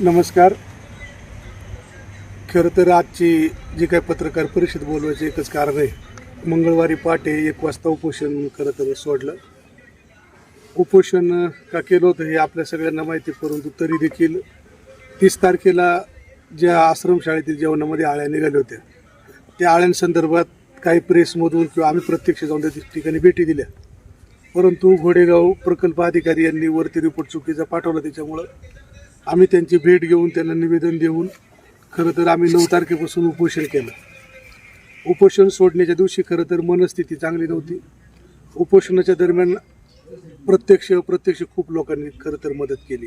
नमस्कार. खरं तर आजची जी काही पत्रकार परिषद बोलवायचं एकच कारण आहे. मंगळवारी पहाटे एक वाजता उपोषण खरं तर सोडलं. उपोषण का केलं होतं हे आपल्या सगळ्यांना माहिती आहे, परंतु तरी देखील तीस तारखेला ज्या आश्रमशाळेतील जेवणामध्ये आळ्या निघाल्या होत्या त्या आळ्यांसंदर्भात काही प्रेसमधून किंवा आम्ही प्रत्यक्ष जाऊन त्या ठिकाणी भेटी दिल्या. परंतु घोडेगाव प्रकल्प अधिकारी यांनी वरती रिपोर्ट चुकीचा पाठवला त्याच्यामुळं आम्ही त्यांची भेट घेऊन त्यांना निवेदन देऊन खरं तर आम्ही नऊ तारखेपासून उपोषण केलं. उपोषण सोडण्याच्या दिवशी खरं तर मनस्थिती चांगली नव्हती. उपोषणाच्या दरम्यान प्रत्यक्ष प्रत्यक्ष खूप लोकांनी खरं तर मदत केली.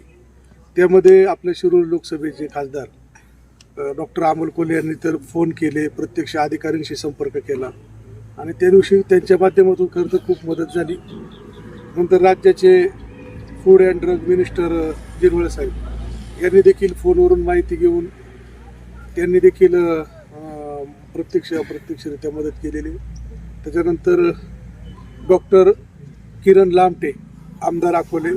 त्यामध्ये आपल्या शिरूर लोकसभेचे खासदार डॉक्टर अमोल कोले यांनी तर फोन केले प्रत्यक्ष अधिकाऱ्यांशी संपर्क केला. आणि त्या दिवशी त्यांच्या माध्यमातून खरं तर खूप मदत झाली. नंतर राज्याचे food and drug minister Jirwale साहेब यांनी देखील फोनवरून माहिती घेऊन त्यांनी देखील प्रत्यक्ष अप्रत्यक्षरित्या मदत केलेली. त्याच्यानंतर डॉक्टर किरण लामटे आमदार अकोले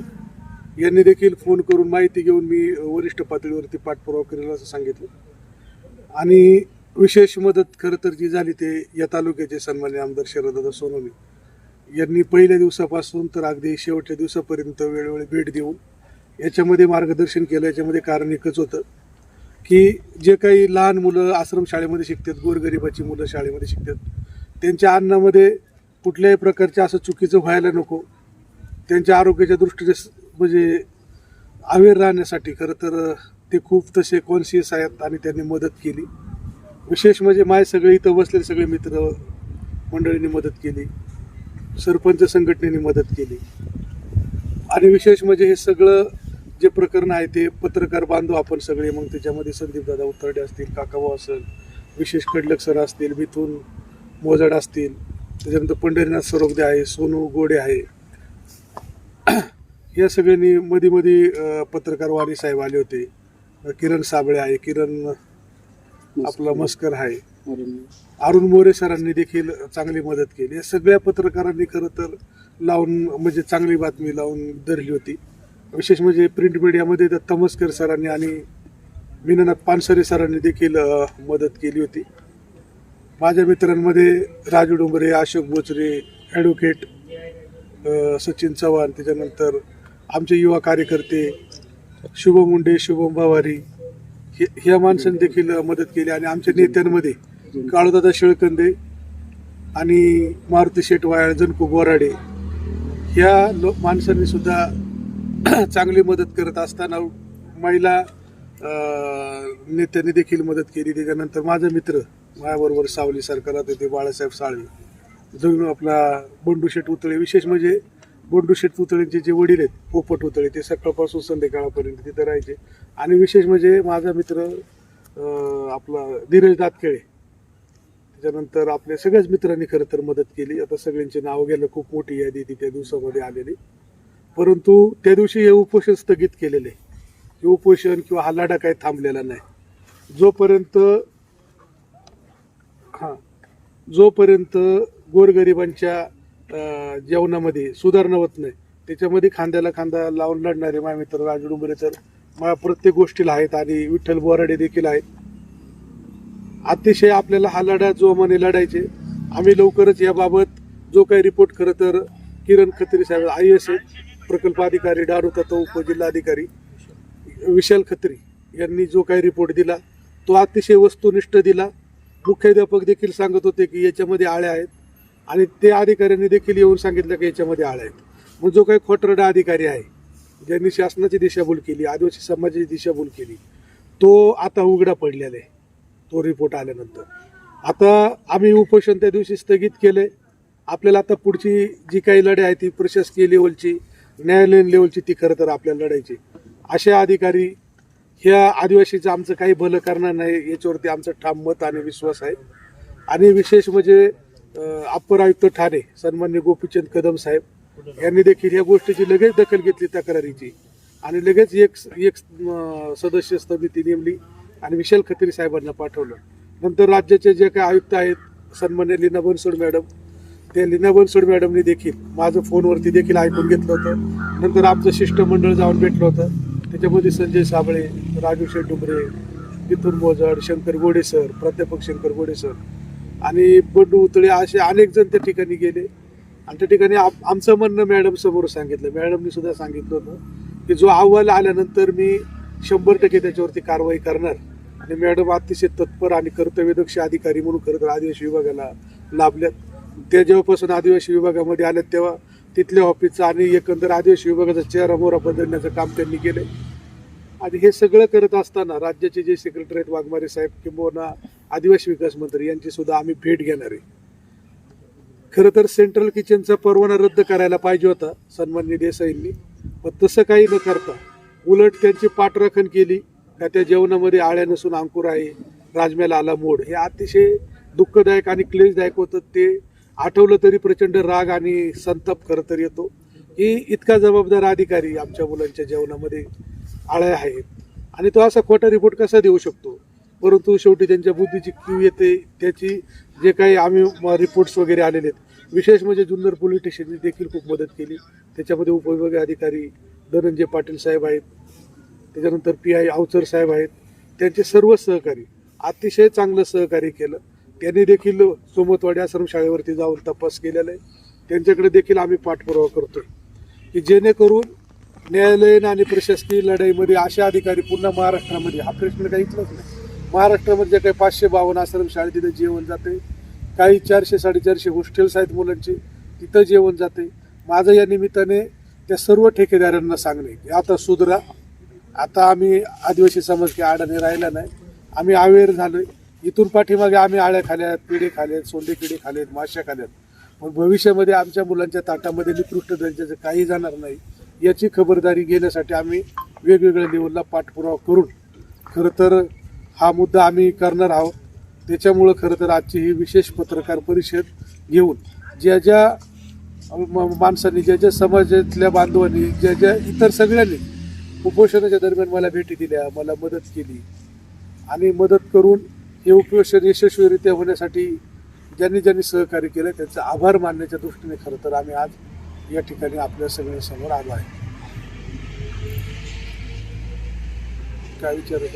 यांनी देखील फोन करून माहिती घेऊन मी वरिष्ठ पातळीवरती पाठपुरावा करेल असं सांगितलं. आणि विशेष मदत खरं तर जी झाली ते या तालुक्याचे सन्मान्य आमदार शरददादा सोनवणे यांनी पहिल्या दिवसापासून तर अगदी शेवटच्या दिवसापर्यंत वेळोवेळी भेट देऊन याच्यामध्ये मार्गदर्शन केलं याच्यामध्ये कारण एकच होतं की जे काही लहान मुलं आश्रमशाळेमध्ये शिकतात गोरगरिबाची मुलं शाळेमध्ये शिकतात त्यांच्या अन्नामध्ये कुठल्याही प्रकारचे असं चुकीचं व्हायला नको. त्यांच्या आरोग्याच्या दृष्टीने म्हणजे अवेअर राहण्यासाठी खरं तर ते खूप तसे कॉन्शियस आहेत आणि त्यांनी मदत केली. विशेष म्हणजे माय सगळे इथं बसलेले सगळे मित्र मंडळींनी मदत केली सरपंच संघटनेने मदत केली. आणि विशेष म्हणजे हे सगळं जे प्रकरण आहे ते पत्रकार बांधव आपण सगळे मग त्याच्यामध्ये संदीप दादा उत्तरडे असतील काकाभाऊ असेल विशेष कडलक सर असतील मिथून मोजाड असतील त्याच्यानंतर पंढरीनाथ सरोगदे आहे सोनू गोडे आहे. या सगळ्यांनी मध्ये मध्ये पत्रकार वाणी साहेब आले होते. किरण साबळे आहे किरण आपला मस्कर. आहे. अरुण मोरे सरांनी देखील चांगली मदत केली. या सगळ्या पत्रकारांनी खरं तर लावून म्हणजे चांगली बातमी लावून धरली होती. विशेष म्हणजे प्रिंट मीडियामध्ये दत्ता तमस्कर सरांनी आणि मीननाथ पानसरे सरांनी देखील मदत केली होती. माझ्या मित्रांमध्ये राजू डोंबरे अशोक बोचरे ॲडव्होकेट सचिन चव्हाण त्याच्यानंतर आमचे युवा कार्यकर्ते शुभम मुंडे शुभम भावारी हे ह्या माणसांनी देखील मदत केली आणि आमच्या नेत्यांमध्ये काळूदादा शेळकंदे आणि मारुती शेठ वायाळ जनकू बोराडे ह्या लो माणसांनी सुद्धा चांगली मदत करत असताना महिला नेत्यांनी देखील मदत केली. त्याच्यानंतर माझा मित्र माझ्याबरोबर सावली सरकारात होते बाळासाहेब साळवे. जो आपला बंडू शेठ उतळे विशेष म्हणजे बंडू शेठ उतळेंचे जे वडील आहेत पोपट उतळे ते सकाळपासून संध्याकाळपर्यंत तिथे राहायचे. आणि विशेष म्हणजे माझा मित्र आपला धीरज दातखेळे. त्याच्यानंतर आपल्या सगळ्याच मित्रांनी खरं तर मदत केली. आता सगळ्यांची नावं गेलं खूप मोठी यादी ती त्या दिवसामध्ये आलेली. परंतु त्या दिवशी हे उपोषण स्थगित केलेले हे उपोषण किंवा हा काही थांबलेला नाही. जोपर्यंत हां जोपर्यंत गोरगरिबांच्या जेवणामध्ये सुधारणा होत नाही त्याच्यामध्ये खांद्याला खांदा लावून लढणारे माझे मित्र राजू डुंबरे तर मला प्रत्येक गोष्टीला आहेत आणि विठ्ठल बोराडे देखील आहेत. अतिशय आपल्याला हा लढा जोमाने लढायचे. आम्ही लवकरच याबाबत जो काही रिपोर्ट खरं तर किरण खत्री साहेब आय एस प्रकल्प अधिकारी दारुता तो उपजिल्हाधिकारी विशाल खत्री यांनी जो काही रिपोर्ट दिला तो अतिशय वस्तुनिष्ठ दिला. मुख्याध्यापक देखील सांगत होते की याच्यामध्ये आळ्या आहेत आणि त्या अधिकाऱ्यांनी देखील येऊन सांगितलं की याच्यामध्ये आळ्या आहेत. मग जो काही खोटरडा अधिकारी आहे ज्यांनी शासनाची दिशाभूल केली आदिवासी समाजाची दिशाभूल केली तो आता उघडा पडलेला आहे तो रिपोर्ट आल्यानंतर. आता आम्ही उपोषण त्या दिवशी स्थगित केले आपल्याला आता पुढची जी काही लढाई आहे ती प्रशासकीय लेवलची न्यायालयीन लेवलची ती खरं तर आपल्याला लढायची. असे अधिकारी ह्या आदिवासीचं आमचं काही भलं करणार नाही याच्यावरती आमचं ठाम मत आणि विश्वास आहे. आणि विशेष म्हणजे अप्पर आयुक्त ठाणे सन्मान्य गोपीचंद कदम साहेब यांनी देखील या गोष्टीची लगेच दखल घेतली तक्रारीची. आणि लगेच एक एक सदस्य समिती नेमली आणि विशाल खत्री साहेबांना पाठवलं. नंतर राज्याचे जे काही आयुक्त आहेत सन्मान्य लीना बनसोड मॅडम त्या लीना बनसोड मॅडमनी देखील माझं फोनवरती देखील ऐकून घेतलं होतं. नंतर आमचं शिष्टमंडळ जाऊन भेटलं होतं. त्याच्यामध्ये संजय साबळे राजू शेठ डुबरे मिथुन मोजड शंकर गोडे सर प्राध्यापक शंकर गोडे सर आणि बंडू उतळे असे अनेक जण त्या ठिकाणी गेले. आणि त्या ठिकाणी आम- आमचं म्हणणं मॅडम समोर सांगितलं. मॅडमनी सुद्धा सांगितलं होतं की जो अहवाल आल्यानंतर मी शंभर टक्के त्याच्यावरती कारवाई करणार. आणि मॅडम अतिशय तत्पर आणि कर्तव्यदक्ष अधिकारी म्हणून खरं तर आदिवासी विभागाला लाभल्यात. ते जेव्हापासून आदिवासी विभागामध्ये आल्यात तेव्हा तिथल्या ऑफिसचा आणि एकंदर आदिवासी विभागाचा चेहरा मोहरा बदलण्याचं काम त्यांनी केलं आणि हे सगळं करत असताना राज्याचे जे सेक्रेटरी आहेत वाघमारे साहेब किंबहुना आदिवासी विकास मंत्री यांची सुद्धा आम्ही भेट घेणार आहे. खरं तर सेंट्रल किचनचा परवाना रद्द करायला पाहिजे होता सन्मान्य देसाईंनी पण तसं काही न करता उलट त्यांची पाठराखण केली. का त्या जेवणामध्ये आळ्या नसून अंकुर आहे राजम्याला आला मोड. हे अतिशय दुःखदायक आणि क्लेशदायक होतं. ते आठवलं तरी प्रचंड राग आणि संताप खरं तर येतो. की इतका जबाबदार अधिकारी आमच्या मुलांच्या जेवणामध्ये आळ्या आहेत. आणि तो असा खोटा रिपोर्ट कसा देऊ शकतो? परंतु शेवटी त्यांच्या बुद्धीची क्यू येते. त्याची जे काही आम्ही रिपोर्ट्स वगैरे आलेले आहेत विशेष म्हणजे जुन्नर पोलीस स्टेशनने देखील खूप मदत केली. त्याच्यामध्ये उपविभागीय अधिकारी धनंजय पाटील साहेब आहेत. त्याच्यानंतर पी आय अवचर साहेब आहेत. त्यांचे सर्व सहकारी अतिशय चांगलं सहकार्य केलं. त्यांनी देखील सोमतवाडी आश्रमशाळेवरती जाऊन तपास केलेला आहे. त्यांच्याकडे देखील आम्ही पाठपुरावा करतो की जेणेकरून न्यायालयीन आणि प्रशासकीय लढाईमध्ये असे अधिकारी पुन्हा महाराष्ट्रामध्ये हा प्रश्न काही इथलाच नाही. महाराष्ट्रामध्ये जे काही पाचशे बावन्न आश्रमशाळे तिथे जेवण जाते काही चारशे साडेचारशे हॉस्टेल्स आहेत मुलांचे तिथं जेवण जाते. माझं या निमित्ताने त्या सर्व ठेकेदारांना सांगणे की आता सुधरा. आता आम्ही आदिवासी समाज काही आडाने राहिला नाही. आम्ही अवेअर झालो आहे इथून पाठीमागे आम्ही आळ्या खाल्यात पिढे खाल्यात सोंडे किडे खाल्यात माश्या खाल्यात. पण भविष्यामध्ये आमच्या मुलांच्या ताटामध्ये निकृष्ट दर्जाचं काही जाणार नाही याची खबरदारी घेण्यासाठी आम्ही वेगवेगळ्या लेवलला पाठपुरावा करून खरं तर हा मुद्दा आम्ही करणार आहोत. त्याच्यामुळं खरं तर आजची ही विशेष पत्रकार परिषद घेऊन ज्या ज्या माणसांनी ज्या ज्या समाजातल्या बांधवांनी ज्या ज्या इतर सगळ्यांनी उपोषणाच्या दरम्यान मला भेटी दिल्या मला मदत केली आणि मदत करून हे उपवेशन यशस्वीरित्या होण्यासाठी ज्यांनी ज्यांनी सहकार्य केलं त्यांचं आभार मानण्याच्या दृष्टीने खरं तर आम्ही आज या ठिकाणी आपल्या सगळ्यांसमोर आलो आहे. काय विचारत